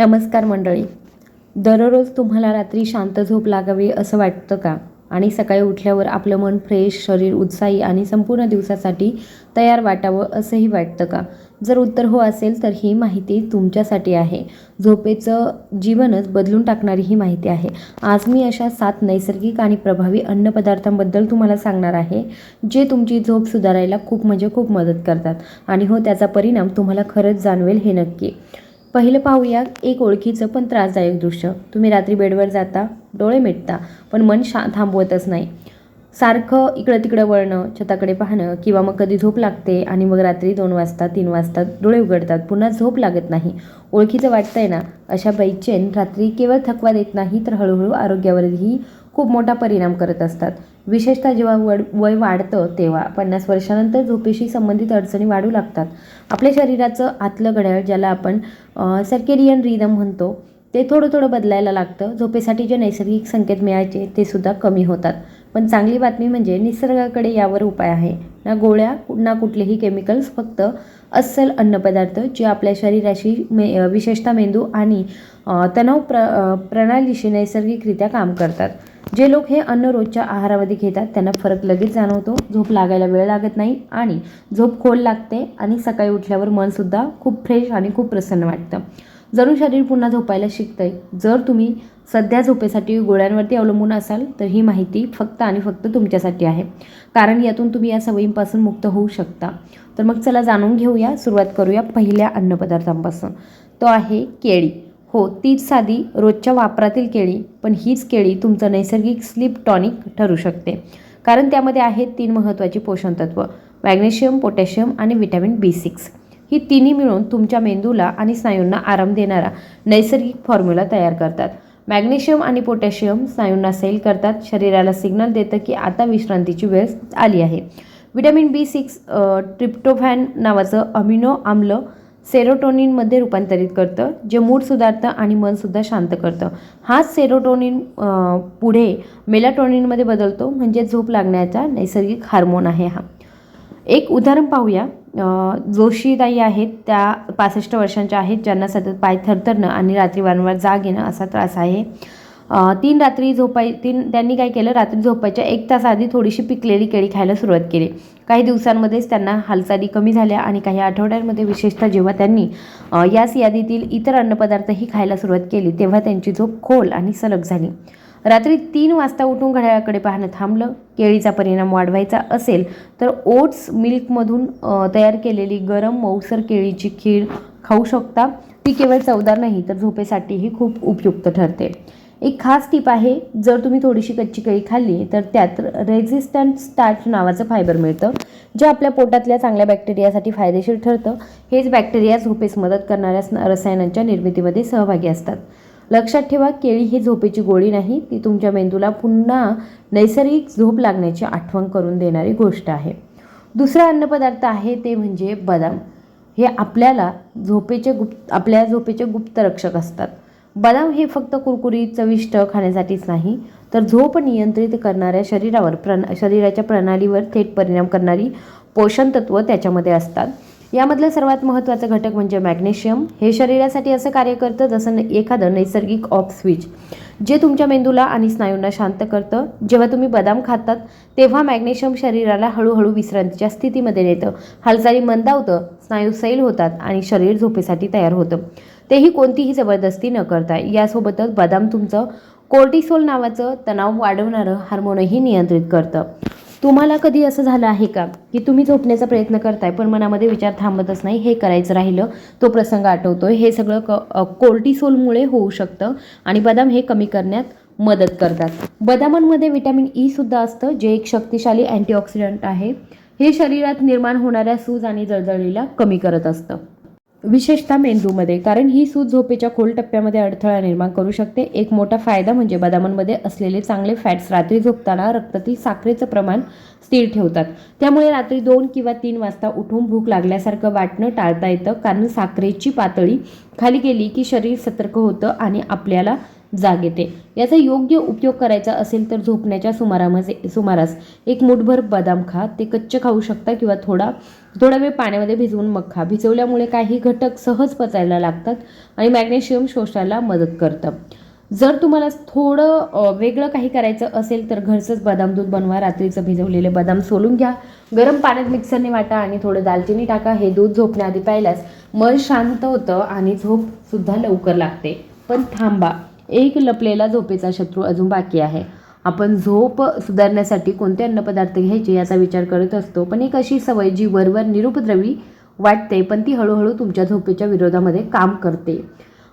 नमस्कार मंडळी. दररोज तुम्हाला रात्री शांत झोप लागावी असं वाटतं का? आणि सकाळी उठल्यावर आपलं मन फ्रेश शरीर उत्साही आणि संपूर्ण दिवसासाठी तयार वाटावं असंही वाटतं का? जर उत्तर हो असेल तर ही माहिती तुमच्यासाठी आहे. झोपेचं जीवनच बदलून टाकणारी ही माहिती आहे. आज मी अशा सात नैसर्गिक आणि प्रभावी अन्नपदार्थांबद्दल तुम्हाला सांगणार आहे जे तुमची झोप सुधारायला खूप म्हणजे खूप मदत करतात. आणि हो त्याचा परिणाम तुम्हाला खरंच जाणवेल हे नक्की. पहिलं पाहूया एक ओळखीचं पण त्रासदायक दृश्य. तुम्ही रात्री बेडवर जाता डोळे मिटता पण मन शा थांबवतच नाही. सारखं इकडं तिकडं वळणं छताकडे पाहणं किंवा मग कधी झोप लागते आणि मग रात्री दोन वाजता तीन वाजता डोळे उघडतात पुन्हा झोप लागत नाही. ओळखीचं वाटतंय ना अशा बैचेन रात्री केवळ थकवा देत नाही तर हळूहळू आरोग्यावरही खूप मोठा परिणाम करत असतात. विशेषतः जेव्हा वड वय वाढतं तेव्हा पन्नास वर्षानंतर झोपेशी संबंधित अडचणी वाढू लागतात. आपल्या शरीराचं आतलं घड्याळ ज्याला आपण सर्केरियन रिदम म्हणतो ते थोडं थोडं बदलायला लागतं. झोपेसाठी जे नैसर्गिक संकेत मिळायचे ते सुद्धा कमी होतात. पण चांगली बातमी म्हणजे निसर्गाकडे यावर उपाय आहे. ना गोळ्या ना कुठलेही केमिकल्स फक्त अस्सल अन्नपदार्थ जे आपल्या शरीराशी मे विशेषतः मेंदू आणि तणाव प्र प्रणालीशी नैसर्गिकरित्या काम करतात. जे लोक हे अन्न रोजच्या आहारामध्ये घेतात त्यांना फरक लगेच जाणवतो. झोप लागायला वेळ लागत नाही आणि झोप खोल लागते आणि सकाळी उठल्यावर मनसुद्धा खूप फ्रेश आणि खूप प्रसन्न वाटतं. जरूर शरीर पुन्हा झोपायला शिकतंय. जर तुम्ही सध्या झोपेसाठी गोळ्यांवरती अवलंबून असाल तर ही माहिती फक्त आणि फक्त तुमच्यासाठी आहे. कारण यातून तुम्ही या सवयींपासून मुक्त होऊ शकता. तर मग चला जाणून घेऊया सुरुवात करूया पहिल्या अन्नपदार्थांपासून. तो आहे केळी. हो तीच साधी रोजच्या वापरातील केळी पण हीच केळी तुमचं नैसर्गिक स्लीप टॉनिक ठरू शकते. कारण त्यामध्ये आहेत तीन महत्त्वाची पोषणतत्व मॅग्नेशियम पोटॅशियम आणि विटॅमिन बी सिक्स. ही तिन्ही मिळून तुमच्या मेंदूला आणि स्नायूंना आराम देणारा नैसर्गिक फॉर्म्युला तयार करतात. मॅग्नेशियम आणि पोटॅशियम स्नायूंना सेल करतात. शरीराला सिग्नल देतं की आता विश्रांतीची वेळ आली आहे. विटॅमिन बी सिक्स ट्रिप्टोफॅन नावाचं अमिनो आम्ल सेरोटोनिनमध्ये रूपांतरित करतं जे मूड सुधारतं आणि मनसुद्धा शांत करतं. हाच सेरोटोनिन पुढे मेलाटोनिनमध्ये बदलतो म्हणजे झोप लागण्याचा नैसर्गिक हार्मोन आहे हा. एक उदाहरण पाहूया. अ, जोशीताई आहेत त्या पासष्ट वर्षांच्या आहेत ज्यांना सतत पाय थरथरणं आणि रात्री वारंवार जाग येणं असा त्रास आहे. तीन रात्री झोपाय तीन त्यांनी काय केलं रात्री झोपायच्या एक तास आधी थोडीशी पिकलेली केळी खायला सुरुवात केली. काही दिवसांमध्येच त्यांना हालचाली कमी झाल्या आणि काही आठवड्यांमध्ये विशेषतः जेव्हा त्यांनी याच यादीतील इतर अन्नपदार्थही खायला सुरुवात केली तेव्हा त्यांची झोप खोल आणि सलग झाली. रात्री तीन वाजता उठून घड्याळाकडे पाहणं थांबलं. केळीचा परिणाम वाढवायचा असेल तर ओट्स मिल्कमधून तयार केलेली गरम मऊसर केळीची खीर खाऊ शकता. ती केवळ चवदार नाही तर झोपेसाठीही खूप उपयुक्त ठरते. एक खास टीप आहे जर तुम्ही थोडीशी कच्ची केळी खाल्ली तर त्यात रेझिस्टंट स्टार्च नावाचं फायबर मिळतं जे आपल्या पोटातल्या चांगल्या बॅक्टेरियासाठी फायदेशीर ठरतं. हेच बॅक्टेरिया झोपेस मदत करणाऱ्या रसायनांच्या निर्मितीमध्ये सहभागी असतात. लक्षात ठेवा केळी ही झोपेची गोळी नाही ती तुमच्या मेंदूला पुन्हा नैसर्गिक झोप लागण्याची आठवण करून देणारी गोष्ट आहे. दुसरा अन्नपदार्थ आहे ते म्हणजे बदाम. हे आपल्याला झोपेचे गुप्त आपल्या झोपेचे गुप्त रक्षक असतात. बदाम हे फक्त कुरकुरीत चविष्ट खाण्यासाठीच नाही तर झोप नियंत्रित करणाऱ्या शरीरावर प्रण शरीराच्या प्रणालीवर थेट परिणाम करणारी पोषण तत्व त्याच्यामध्ये असतात. यामधलं सर्वात महत्त्वाचं घटक म्हणजे मॅग्नेशियम. हे शरीरासाठी असं कार्य करतं जसं एखादं नैसर्गिक ऑफ स्विच जे तुमच्या मेंदूला आणि स्नायूंना शांत करतं. जेव्हा तुम्ही बदाम खातात तेव्हा मॅग्नेशियम शरीराला हळूहळू विश्रांतीच्या स्थितीमध्ये नेतं. हालचाली मंदावतं स्नायू सैल होतात आणि शरीर झोपेसाठी तयार होतं. तेही कोणतीही जबरदस्ती न करता. यासोबतच बदाम तुमचं कोर्टिसोल नावाचं तणाव वाढवणारं हार्मोनही नियंत्रित करतं. तुम्हाला कधी असं झालं आहे का की तुम्ही झोपण्याचा प्रयत्न करताय पण मनामध्ये विचार थांबतच नाही हे करायचं राहिलं तो प्रसंग आठवतोय. हे सगळं क कोर्टिसोलमुळे होऊ शकतं आणि बदाम हे कमी करण्यात मदत करतात. बदामांमध्ये विटॅमिन ई सुद्धा असतं जे एक शक्तिशाली अँटीऑक्सिडंट आहे. हे शरीरात निर्माण होणाऱ्या सूज आणि जळजळीला कमी करत असतं. विशेषतः मेंदूमध्ये कारण ही सूज झोपेच्या खोल टप्प्यामध्ये अडथळा निर्माण करू शकते. एक मोठा फायदा म्हणजे बदामांमध्ये असलेले चांगले फॅट्स रात्री झोपताना रक्तातील साखरेचं प्रमाण स्थिर ठेवतात. त्यामुळे रात्री दोन किंवा तीन वाजता उठून भूक लागल्यासारखं वाटणं टाळता येतं. कारण साखरेची पातळी खाली गेली की शरीर सतर्क होतं आणि आपल्याला जाग येते. याचा योग्य उपयोग करायचा असेल तर झोपण्याच्या सुमारामध्ये सुमारास एक मुठभर बदाम खा. ते कच्चे खाऊ शकता किंवा थोडा थोडा वेळ पाण्यामध्ये भिजवून मग खा. भिजवल्यामुळे काही घटक सहज पचायला लागतात आणि मॅग्नेशियम शोषायला मदत करतं. जर तुम्हाला थोडं वेगळं काही करायचं असेल तर घरचंच बदाम दूध बनवा. रात्रीचं भिजवलेले बदाम सोलून घ्या. गरम पाण्यात मिक्सरने वाटा आणि थोडं दालचिनी टाका. हे दूध झोपण्याआधी प्यायल्यास मन शांत होतं आणि झोपसुद्धा लवकर लागते. पण थांबा. एक लपलेला झोपेचा शत्रू अजून बाकी आहे. आपण झोप सुधारण्यासाठी कोणते अन्नपदार्थ घ्यायचे याचा विचार करत असतो पण एक अशी सवय जी वरवर निरुपद्रवी वाटते पण ती हळूहळू तुमच्या झोपेच्या विरोधामध्ये काम करते.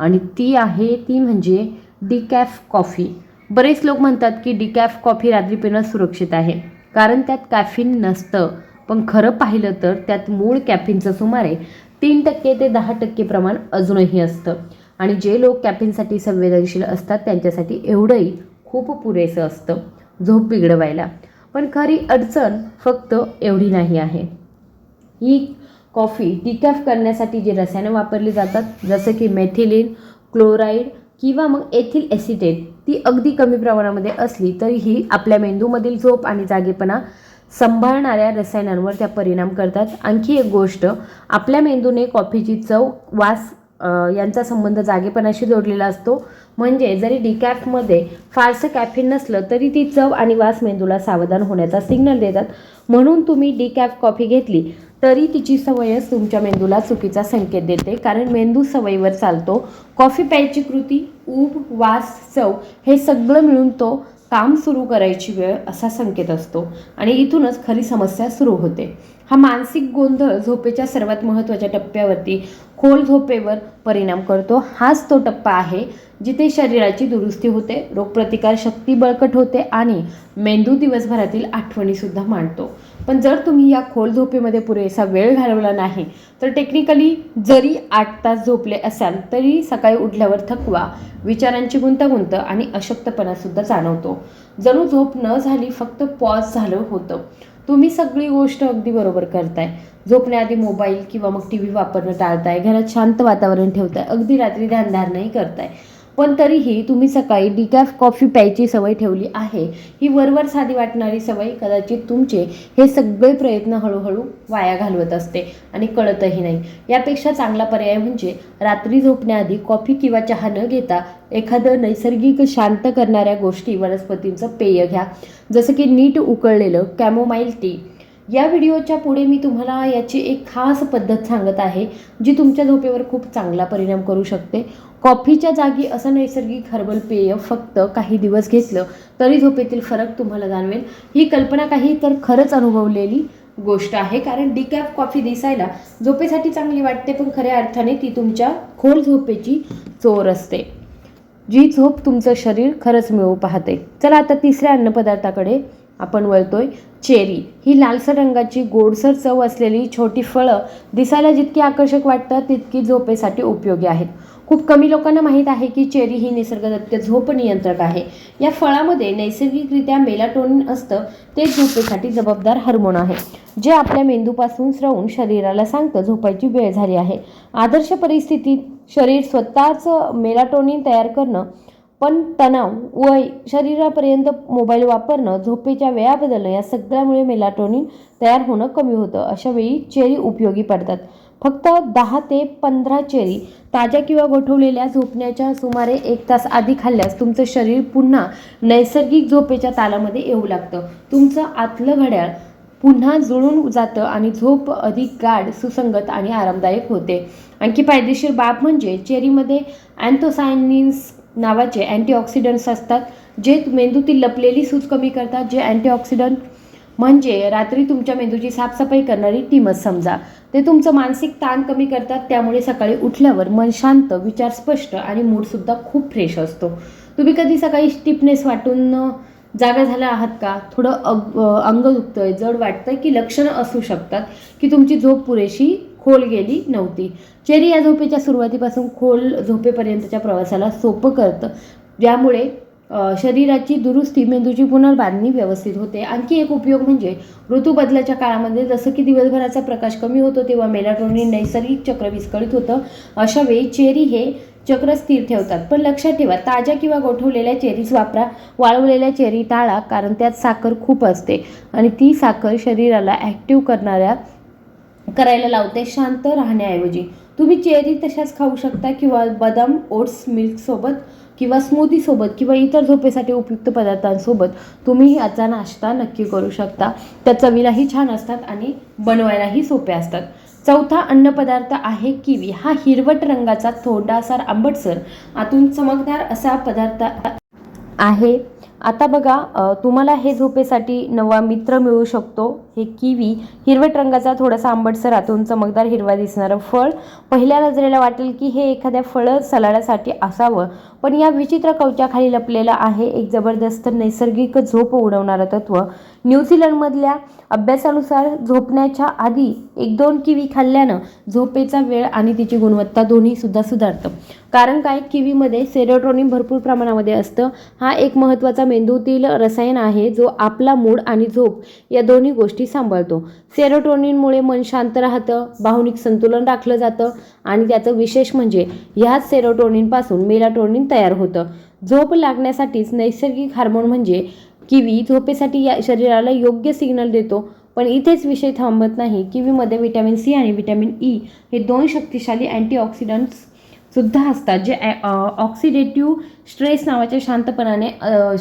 आणि ती आहे ती म्हणजे डिकॅफ कॉफी. बरेच लोक म्हणतात की डिकॅफ कॉफी रात्री पिणं सुरक्षित आहे कारण त्यात कॅफिन नसतं. पण खरं पाहिलं तर त्यात मूळ कॅफिनचं सुमारे तीन टक्के ते दहा टक्के प्रमाण अजूनही असतं. आणि जे लोक कॅफिनसाठी संवेदनशील असतात त्यांच्यासाठी एवढंही खूप पुरेसं असतं झोप बिघडवायला. पण खरी अडचण फक्त एवढी नाही आहे. ही कॉफी डिकॅफ करण्यासाठी जी रसायनं वापरली जातात जसं की मेथिलीन क्लोराईड किंवा मग एथिल ॲसिटेट ती अगदी कमी प्रमाणामध्ये असली तरीही आपल्या मेंदूमधील झोप आणि जागेपणा सांभाळणाऱ्या रसायनांवर त्या परिणाम करतात. आणखी एक गोष्ट आपल्या मेंदूने कॉफीची चव वास यांचा संबंध जागेपणाशी जोडलेला असतो. म्हणजे जरी डिकॅफमध्ये फारसं कॅफिन नसलं तरी ती चव आणि वास मेंदूला सावधान होण्याचा सिग्नल देतात. म्हणून तुम्ही डिकॅफ कॉफी घेतली तरी तिची सवयच तुमच्या मेंदूला चुकीचा संकेत देते. कारण मेंदू सवयीवर चालतो. कॉफी प्यायची कृती ऊब वास चव हे सगळं मिळून तो काम सुरू करायची वेळ असा संकेत असतो. आणि इथूनच खरी समस्या सुरू होते. हा मानसिक गोंधळ झोपेच्या सर्वात महत्त्वाच्या टप्प्यावरती खोल झोपेवर परिणाम करतो. हाच तो टप्पा आहे जिथे शरीराची दुरुस्ती होते रोगप्रतिकार शक्ती बळकट होते आणि मेंदू दिवसभरातील आठवणीसुद्धा मांडतो. पण जर तुम्ही या खोल झोपेमध्ये पुरेसा वेळ घालवला नाही तर टेक्निकली जरी आठ तास झोपले असाल तरी सकाळी उठल्यावर थकवा विचारांची गुंतागुंत आणि अशक्तपणासुद्धा जाणवतो. जणू झोप न झाली फक्त पॉज झालं होतं. तुम्ही सगळी गोष्ट अगदी बरोबर करताय. झोपण्याआधी मोबाईल किंवा मग टी व्ही वापरणं टाळताय. घरात शांत वातावरण ठेवताय. अगदी रात्री ध्यानधारणही करताय. पण तरीही तुम्ही सकाळी डिकॅफ कॉफी प्यायची सवय ठेवली आहे. ही वरवर साधी वाटणारी सवय कदाचित तुमचे हे सगळे प्रयत्न हळूहळू वाया घालवत असते आणि कळतही नाही. यापेक्षा चांगला पर्याय म्हणजे रात्री झोपण्याआधी कॉफी किंवा चहा न घेता एखादं नैसर्गिक शांत करणाऱ्या गोष्टी वनस्पतींचं पेय घ्या. जसं की नीट उकळलेलं कॅमोमाईल टी या व्हिडिओच्या पुढे मी तुम्हाला याची एक खास पद्धत सांगत आहे जी तुमच्या झोपेवर खूप चांगला परिणाम करू शकते. कॉफीच्या जागी असं नैसर्गिक हर्बल पेय फक्त काही दिवस घेतलं तरी झोपेतील फरक तुम्हाला जाणवेल. ही कल्पना काही तर खरंच अनुभवलेली गोष्ट आहे कारण डिकॅफ कॉफी दिसायला झोपेसाठी चांगली वाटते पण खऱ्या अर्थाने ती तुमच्या खोल झोपेची चोर असते. जी झोप तुमचं शरीर खरंच मिळवू पाहते. चला आता तिसऱ्या अन्नपदार्थाकडे आपण वळतोय. चेरी. ही लालसर रंगाची गोडसर चव असलेली छोटी फळं दिसायला जितकी आकर्षक वाटतात तितकी झोपेसाठी उपयोगी आहेत. खूप कमी लोकांना माहीत आहे की चेरी ही निसर्गदत्त झोप नियंत्रक आहे. या फळामध्ये नैसर्गिकरित्या मेलाटोनिन असतं ते झोपेसाठी जबाबदार हार्मोन आहे जे आपल्या मेंदूपासून स्रवून शरीराला सांगतं झोपायची वेळ झाली आहे. आदर्श परिस्थितीत शरीर स्वतःच मेलाटोनिन तयार करणं पण तणाव वय शरीरापर्यंत मोबाईल वापरणं झोपेच्या वेळा बदलणं या सगळ्यामुळे मेलाटोनिन तयार होणं कमी होतं अशा वेळी चेरी उपयोगी पडतात. फक्त दहा ते पंधरा चेरी ताज्या किंवा गोठवलेल्या झोपण्याच्या सुमारे एक तास आधी खाल्ल्यास तुमचं शरीर पुन्हा नैसर्गिक झोपेच्या तालामध्ये येऊ लागतं. तुमचं आतलं घड्याळ पुन्हा जुळून जातं आणि झोप अधिक गाढ सुसंगत आणि आरामदायक होते. आणखी फायदेशीर बाब म्हणजे चेरीमध्ये अँथोसायनिन्स नावाचे अँटीऑक्सिडंट्स असतात जे मेंदूतील लपलेली सूज कमी करतात जे अँटीऑक्सिडंट म्हणजे रात्री तुमच्या मेंदूची साफसफाई करणारी टीमच समजा. ते तुमचं मानसिक ताण कमी करतात त्यामुळे सकाळी उठल्यावर मन शांत विचार स्पष्ट आणि मूडसुद्धा खूप फ्रेश असतो. तुम्ही कधी सकाळी स्टिफनेस वाटून जागा झाला आहात का? थोडं अग अंग अंग आहे जड आहे की लक्षणं असू शकतात की तुमची झोप पुरेशी खोल गेली नव्हती. चेरी या झोपेच्या सुरुवातीपासून खोल झोपेपर्यंतच्या प्रवासाला सोपं करतं. ज्यामुळे शरीराची दुरुस्ती मेंदूची पुनर्बांधणी व्यवस्थित होते. आणखी एक उपयोग म्हणजे ऋतू बदलाच्या काळामध्ये जसं की दिवसभराचा प्रकाश कमी होतो तेव्हा मेलाटोनिन नैसर्गिक चक्र विस्कळीत होतं. अशा वेळी चेरी हे चक्र स्थिर ठेवतात. पण लक्षात ठेवा ताज्या किंवा गोठवलेल्या चेरीज वापरा. वाळवलेल्या चेरी टाळा कारण त्यात साखर खूप असते. आणि ती साखर शरीराला ॲक्टिव्ह करणाऱ्या करायला लावते शांत राहण्याऐवजी. तुम्ही चेरी तशाच खाऊ शकता किंवा बदाम ओट्स मिल्कसोबत किंवा स्मूदीसोबत किंवा इतर झोपेसाठी उपयुक्त पदार्थांसोबत तुम्ही याचा नाश्ता नक्की करू शकता. त्या चवीलाही छान असतात आणि बनवायलाही सोपे असतात. चौथा अन्नपदार्थ आहे किवी. हा हिरवट रंगाचा थोडासार आंबटसर आतून चमकदार असा पदार्थ आहे. आता बघा तुम्हाला हे झोपेसाठी नवा मित्र मिळू शकतो. हे किवी हिरवट रंगाचा थोडासा आंबटसर आतून चमकदार हिरवा दिसणारं फळ. पहिल्या नजरेला वाटेल की हे एखाद्या फळ सलाडासाठी असावं. पण या विचित्र कवचाखाली लपलेलं आहे एक जबरदस्त नैसर्गिक झोप उडवणारं तत्व. न्यूझीलंडमधल्या अभ्यासानुसार झोपण्याच्या आधी एक दोन किवी खाल्ल्यानं झोपेचा वेळ आणि तिची गुणवत्ता दोन्ही सुद्धा सुधारतं. कारण काय? किवीमध्ये सेरोटोनिन भरपूर प्रमाणामध्ये असतं. हा एक महत्त्वाचा मेंदूतील रसायन आहे जो आपला मूड आणि झोप या दोन्ही गोष्टी सांभाळतो. सेरोटोनिनमुळे मन शांत राहतं भावनिक संतुलन राखलं जातं आणि त्याचं विशेष म्हणजे ह्याच सेरोटोनिनपासून मेलाटोनिन तयार होतं. झोप लागण्यासाठीच नैसर्गिक हार्मोन म्हणजे किवी झोपेसाठी या शरीराला योग्य सिग्नल देतो पण इथेच विषय थांबत नाही. किवीमध्ये विटॅमिन सी आणि विटॅमिन ई हे दोन शक्तिशाली अँटीऑक्सिडंट्स सुद्धा असतात जे ऑक्सिडेटिव्ह स्ट्रेस नावाच्या शांतपणाने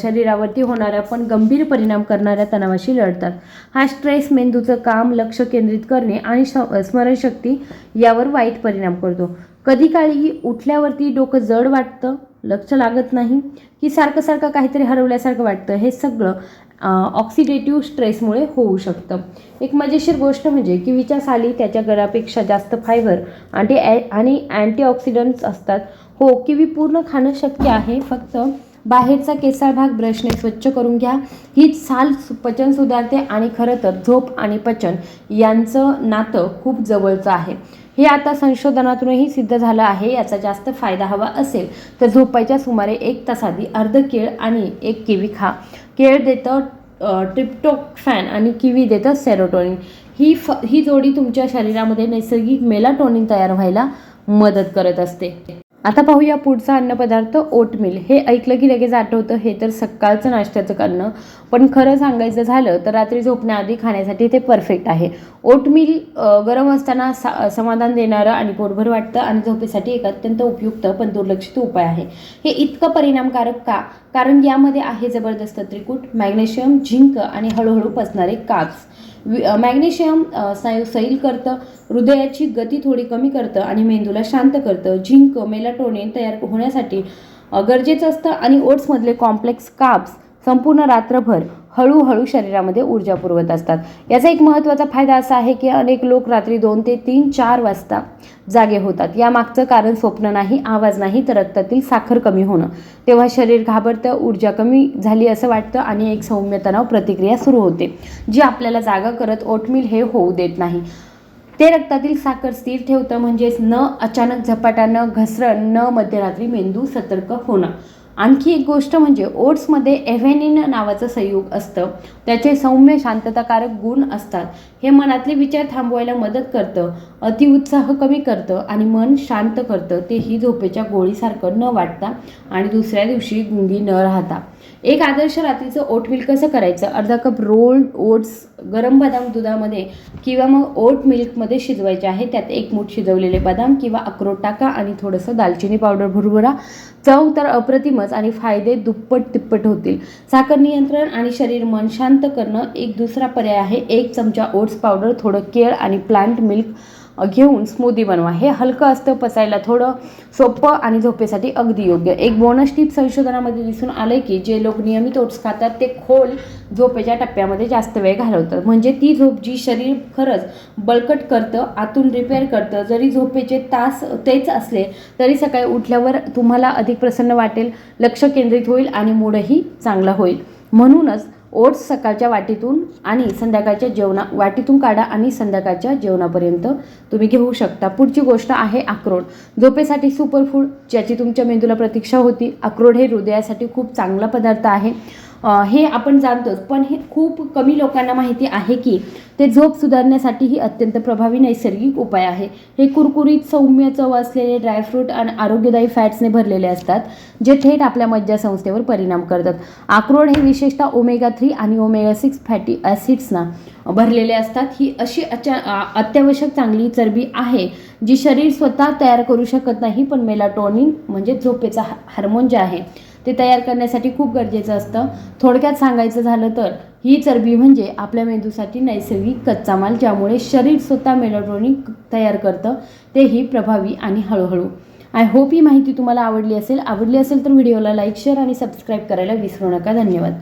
शरीरावरती होणाऱ्या पण गंभीर परिणाम करणाऱ्या तणावाशी लढतात. हा स्ट्रेस मेंदूचं काम लक्ष केंद्रित करणे आणि स्मरणशक्ती यावर वाईट परिणाम करतो. कधी काळी उठल्यावरती डोकं जड वाटतं लक्ष लागत नाही. की सारखं सारखं काहीतरी हरवल्यासारखं वाटतं. हे सगळं ऑक्सिडेटिव्ह स्ट्रेसमुळे होऊ शकतं. एक मजेशीर गोष्ट म्हणजे किवीच्या साली त्याच्या गळापेक्षा जास्त फायबर आणि आणि अँटीऑक्सिडंट्स असतात. हो किवी पूर्ण खाणं शक्य आहे. फक्त बाहेरचा केसाळ भाग ब्रशने स्वच्छ करून घ्या. ही साल पचन सुधारते आणि खरं तर झोप आणि पचन यांचं नातं खूप जवळचं आहे. हे आता संशोधनातूनही सिद्ध झालं आहे याचा जास्त फायदा हवा असेल तर झोपायच्या सुमारे एक तास आधी अर्ध केळ आणि एक किवी खा. केळ देतं ट्रिप्टोफॅन आणि किवी देतं सेरोटोनिन. ही फ ही जोडी तुमच्या शरीरामध्ये नैसर्गिक मेलाटोनिन तयार व्हायला मदत करत असते. आता पाहूया पुढचा अन्नपदार्थ ओटमील. हे ऐकलं की लगेच आठवतं हे तर सकाळचं नाश्त्याचं करणं. पण खरं सांगायचं झालं तर रात्री झोपण्याआधी खाण्यासाठी ते परफेक्ट आहे. ओटमिल गरम असताना सा समाधान देणारं आणि पोटभर वाटतं आणि झोपेसाठी एक अत्यंत उपयुक्त पण दुर्लक्षित उपाय आहे. हे इतकं परिणामकारक का? कारण यामध्ये आहे जबरदस्त त्रिकूट मॅग्नेशियम झिंक आणि हळूहळू पसणारे काप्स मॅग्नेशियम स्नायू सैल करतं हृदयाची गती थोडी कमी करतं आणि मेंदूला शांत करतं. झिंक मेलाटोनिन तयार होण्यासाठी गरजेचं असतं आणि ओट्समधले कॉम्प्लेक्स काप्स संपूर्ण रात्रभर हळूहळू शरीरामध्ये ऊर्जा पुरवत असतात. याचा एक महत्त्वाचा फायदा असा आहे की अनेक लोक रात्री दोन ते तीन चार वाजता जागे होतात. यामागचं कारण स्वप्न नाही आवाज नाही तर रक्तातील साखर कमी होणं. तेव्हा शरीर घाबरतं ऊर्जा कमी झाली असं वाटतं आणि एक सौम्य तणाव प्रतिक्रिया सुरू होते जी आपल्याला जागा करत ओटमील हे होऊ देत नाही. ते रक्तातील साखर स्थिर ठेवतं म्हणजेच न अचानक झपाट्यानं घसरण न मध्यरात्री मेंदू सतर्क होणं. आणखी एक गोष्ट म्हणजे ओट्समध्ये एव्हेनिन नावाचं संयुग असतं. त्याचे सौम्य शांतताकारक गुण असतात. हे मनातले विचार थांबवायला मदत करतं अतिउत्साह कमी करतं आणि मन शांत करतं. तेही झोपेच्या गोळीसारखं न वाटता आणि दुसऱ्या दिवशी गुंगी न राहता. एक आदर्श रात्रीचं ओटमील कसं करायचं? अर्धा कप रोल्ड ओट्स गरम बदाम दुधामध्ये किंवा मग ओट मिल्कमध्ये शिजवायचे आहे. त्यात एक मूठ शिजवलेले बदाम किंवा अक्रोड टाका आणि थोडंसं दालचिनी पावडर भुरभुरा. चव तर अप्रतिमच आणि फायदे दुप्पट तिप्पट होतील. साखर नियंत्रण आणि शरीर मन शांत करणं एक दुसरा पर्याय आहे. एक चमचा ओट्स पावडर थोडं केळ आणि प्लांट मिल्क घेऊन स्मूदी बनवा. हे हलकं असतं पचायला थोडं सोपं आणि झोपेसाठी अगदी योग्य. एक बोनस टीप संशोधनामध्ये दिसून आलं की जे लोक नियमित ओट्स खातात ते खोल झोपेच्या टप्प्यामध्ये जास्त वेळ घालवतात. म्हणजे ती झोप जी शरीर खरंच बळकट करतं आतून रिपेअर करतं जरी झोपेचे तास तेच असले तरी सकाळी उठल्यावर तुम्हाला अधिक प्रसन्न वाटेल लक्ष केंद्रित होईल आणि मूडही चांगला होईल. म्हणूनच ओट्स सकाळच्या वाटीतून आणि संध्याकाळच्या जेवणा वाटीतून काढा आणि संध्याकाळच्या जेवणापर्यंत तुम्ही घेऊ शकता. पुढची गोष्ट आहे अक्रोड. झोपेसाठी सुपरफूड ज्याची तुमच्या मेंदूला प्रतीक्षा होती. अक्रोड हे हृदयासाठी खूप चांगला पदार्थ आहे. हे आपण जाणतोच. पण हे खूप कमी लोकांना माहिती आहे की ते झोप सुधारण्यासाठी ही अत्यंत प्रभावी नैसर्गिक उपाय आहे. हे कुरकुरीत सौम्य चव असलेले ड्रायफ्रूट आणि आरोग्यदायी फॅट्सने भरलेले असतात जे थेट आपल्या मज्जासंस्थेवर परिणाम करतात. अक्रोड हे विशेषतः ओमेगा थ्री आणि ओमेगा सिक्स फॅटी ॲसिड्सना भरलेले असतात. ही अशी अचा अत्यावश्यक चांगली चरबी आहे जी शरीर स्वतः तयार करू शकत नाही पण मेलाटोनिन म्हणजे झोपेचा हा- हार्मोन जे आहे ते तयार करण्यासाठी खूप गरजेचं असतं. थोडक्यात सांगायचं झालं तर ही चरबी म्हणजे आपल्या मेंदूसाठी नैसर्गिक कच्चा माल ज्यामुळे शरीर स्वतः मेलाट्रॉनिक तयार करतं तेही प्रभावी आणि हळूहळू. आय होप ही माहिती तुम्हाला आवडली असेल. आवडली असेल तर व्हिडिओला लाईक शेअर आणि सबस्क्राईब करायला विसरू नका. धन्यवाद.